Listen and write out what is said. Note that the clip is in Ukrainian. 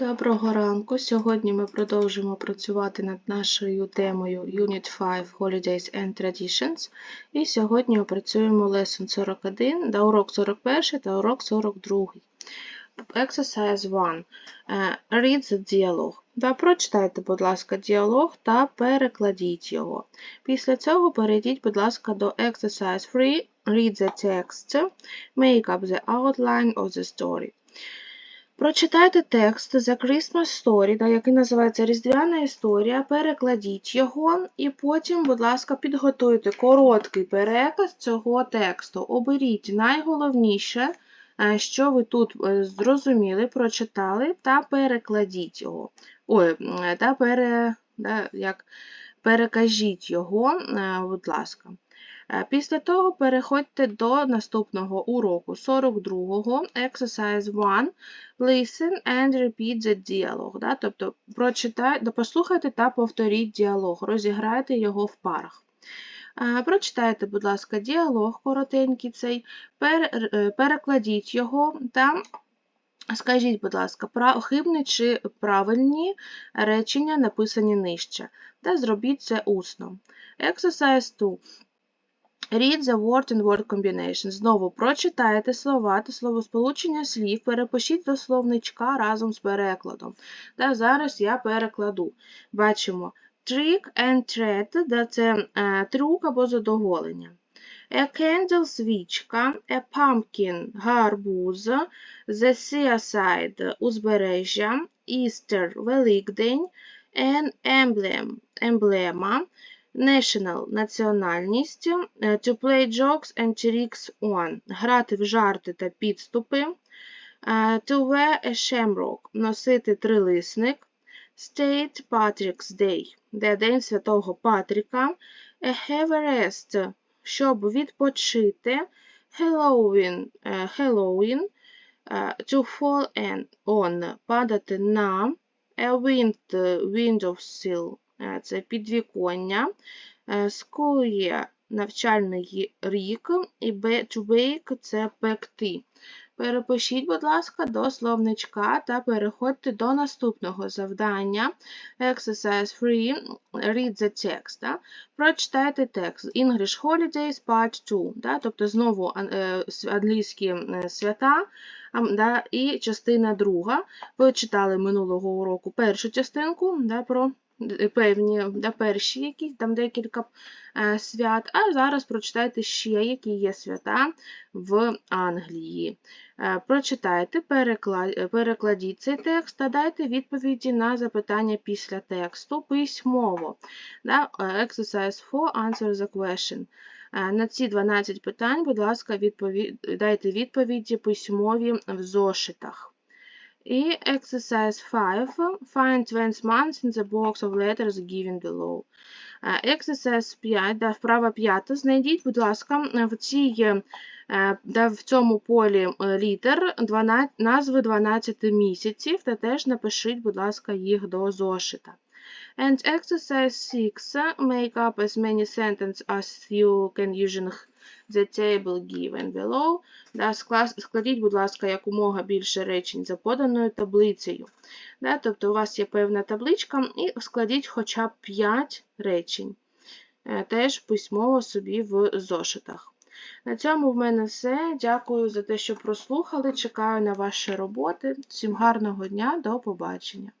Доброго ранку! Сьогодні ми продовжимо працювати над нашою темою Unit 5 Holidays and Traditions. І сьогодні опрацюємо Lesson 41, да, урок 41 та урок 42. Exercise 1. Е, Read the dialogue. Да, прочитайте, будь ласка, діалог та перекладіть його. Після цього перейдіть, будь ласка, до Exercise 3. Read the text. Make up the outline of the story. Прочитайте текст The Christmas Story, да, який називається Різдвяна історія, перекладіть його, і потім, будь ласка, підготуйте короткий переказ цього тексту. Оберіть найголовніше, е, що ви тут е, зрозуміли, прочитали, та перекладіть його. Ой, е, та пере, да, як, перекажіть його, будь ласка. Е, після того переходьте до наступного уроку 42-го, Exercise 1. Listen and repeat the dialogue. Да? Тобто прочитайте, послухайте та повторіть діалог, розіграйте його в парах. Е, прочитайте, будь ласка, діалог коротенький цей, е, перекладіть його та скажіть, будь ласка, хибні чи правильні речення написані нижче. Та зробіть це усно. Exercise 2. Read the word and word combination. Знову прочитайте слова та словосполучення слів, перепишіть до словничка разом з перекладом. Та Зараз я перекладу. Бачимо trick and threat, да, це е, трюк або задоволення. A candle свічка, a pumpkin гарбуз, the seaside узбережжя, Easter Великдень, an emblem емблема, National національність, е, to play jokes and tricks on грати в жарти та підступи, е, to wear a shamrock носити трилисник, State Patrick's Day, де День Святого Патріка, a have a rest, щоб відпочити, Halloween, е, Halloween, to fall on падати на, a wind, windowsill Е, це підвіконня, е, school year – навчальний рік, і to bake – це пекти. Перепишіть, будь ласка, до словничка та переходьте до наступного завдання. Exercise 3. Read the text. Да? Прочитайте текст. English Holidays Part 2. Да? Тобто знову е, англійські свята да? і частина друга. Ви читали минулого уроку першу частинку да, про певні да, перші якісь, там декілька е, свят, а зараз прочитайте ще, які є свята в Англії. Е, прочитайте, перекладіть цей текст та дайте відповіді на запитання після тексту письмово. Да, Exercise 4. Answer the question. Е, на ці 12 питань, будь ласка, відповідь, дайте відповіді письмові в зошитах. І exercise 5. Find 20 months in the box of letters given below. Exercise 5, да, вправа 5. Знайдіть, будь ласка, в цій, да, в цьому полі літер 12, назви 12 місяців, та теж напишіть, будь ласка, їх до зошита. And exercise 6. Make up as many sentences as you can using the table given below. Да, Складіть, будь ласка, якомога більше речень за поданою таблицею. Да, Тобто у вас є певна табличка, і складіть хоча б 5 речень. Е, теж письмово собі в зошитах. На цьому в мене все. Дякую за те, що прослухали. Чекаю на ваші роботи. Всім гарного дня, до побачення!